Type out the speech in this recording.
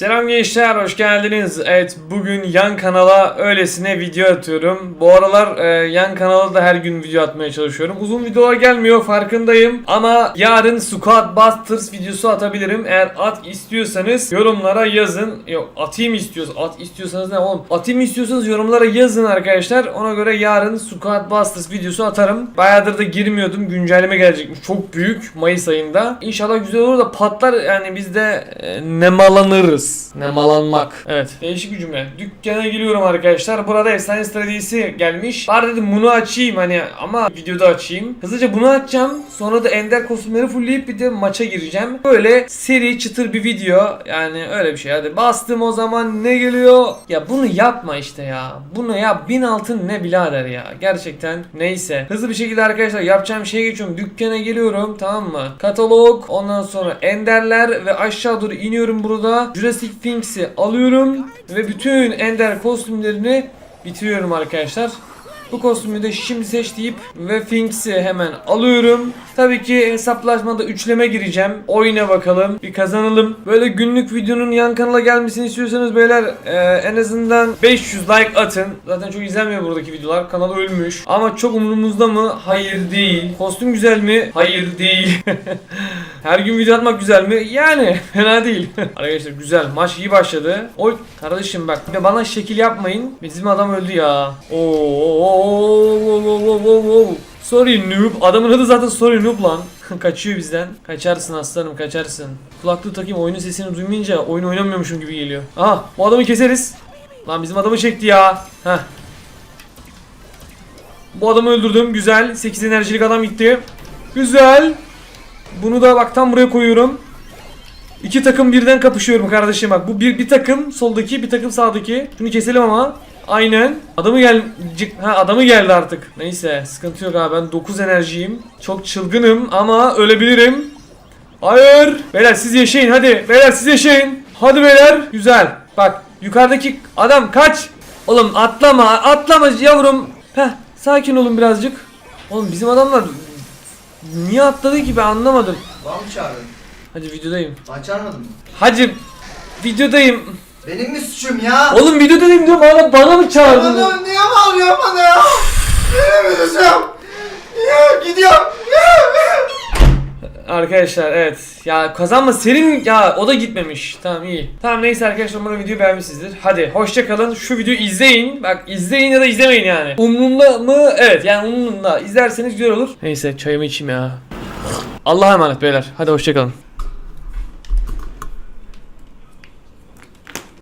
Selam gençler, hoş geldiniz. Evet, bugün yan kanala öylesine video atıyorum. Bu aralar e, yan kanala da her gün video atmaya çalışıyorum. Uzun videolar gelmiyor, farkındayım. Ama yarın Squad Busters videosu atabilirim. Eğer at istiyorsanız yorumlara yazın. Yok, atayım istiyorsanız, at istiyorsanız ne oğlum? Atayım istiyorsanız yorumlara yazın arkadaşlar. Ona göre yarın Squad Busters videosu atarım. Bayağıdır da girmiyordum. Güncelleme gelecekmiş. Çok büyük Mayıs ayında. İnşallah güzel olur da patlar yani biz de e, nemalanırız. Nemalanmak. Evet. Değişik bir cümle. Dükkana giriyorum arkadaşlar. Burada efsane stratejisi gelmiş. Bari dedim bunu açayım hani ama videoda açayım. Hızlıca bunu açacağım. Sonra da ender kostümleri fullleyip bir de maça gireceğim. Böyle seri çıtır bir video. Yani öyle bir şey. Hadi bastım o zaman ne geliyor? Ya bunu yapma işte ya. Bunu ya bin altın ne birader ya. Gerçekten. Neyse. Hızlı bir şekilde arkadaşlar yapacağım şeye geçiyorum. Dükkana geliyorum tamam mı? Katalog. Ondan sonra enderler ve aşağı doğru iniyorum burada. Jurassic Things'i alıyorum. Ve bütün ender kostümlerini bitiriyorum arkadaşlar. Bu kostümü de şimdi seç deyip ve Finks'i hemen alıyorum. Tabii ki hesaplaşmada üçleme gireceğim. Oyuna bakalım. Bir kazanalım. Böyle günlük videonun yan kanala gelmesini istiyorsanız beyler e, en azından 500 like atın. Zaten çok izlenmiyor buradaki videolar. Kanal ölmüş. Ama çok umurumuzda mı? Hayır değil. Kostüm güzel mi? Hayır değil. Her gün video atmak güzel mi? Yani fena değil. Arkadaşlar güzel. Maç iyi başladı. Oy kardeşim bak. Bana şekil yapmayın. Bizim adam öldü ya. Oo. Sorry noob. Adamın adı zaten sorry noob lan. Kaçıyor bizden. Kaçarsın aslanım kaçarsın. Kulaklığı takayım oyunun sesini duymayınca oyun oynamıyormuşum gibi geliyor. Aha bu adamı keseriz. Lan bizim adamı çekti ya. Heh. Bu adamı öldürdüm. Güzel. 8 enerjilik adam gitti. Güzel. Bunu da bak tam buraya koyuyorum. İki takım birden kapışıyorum kardeşim bak. Bu bir, bir takım soldaki bir takım sağdaki. Şunu keselim ama. Aynen. Adamı gel ha adamı geldi artık. Neyse sıkıntı yok abi ben 9 enerjiyim. Çok çılgınım ama ölebilirim. Hayır. Beyler siz yaşayın hadi. Beyler siz yaşayın. Hadi beyler. Güzel. Bak yukarıdaki adam kaç. Oğlum atlama atlama yavrum. Heh sakin olun birazcık. Oğlum bizim adamlar niye atladı ki ben anlamadım. Var mı çağırdın? Hadi videodayım. Bana çağırmadın mı? Hadi videodayım. Benim mi suçum ya? Oğlum videodayım diyorum hala bana mı çağırdın? Bana niye bağırıyor bana ya? Benim mi suçum? Ya gidiyorum. Arkadaşlar evet. Ya kazanma senin ya o da gitmemiş. Tamam iyi. Tamam neyse arkadaşlar umarım videoyu beğenmişsinizdir. Hadi hoşça kalın. Şu videoyu izleyin. Bak izleyin ya da izlemeyin yani. Umrunda mı? Evet yani umrunda izlerseniz güzel olur. Neyse çayımı içeyim ya. Allah'a emanet beyler. Hadi hoşça kalın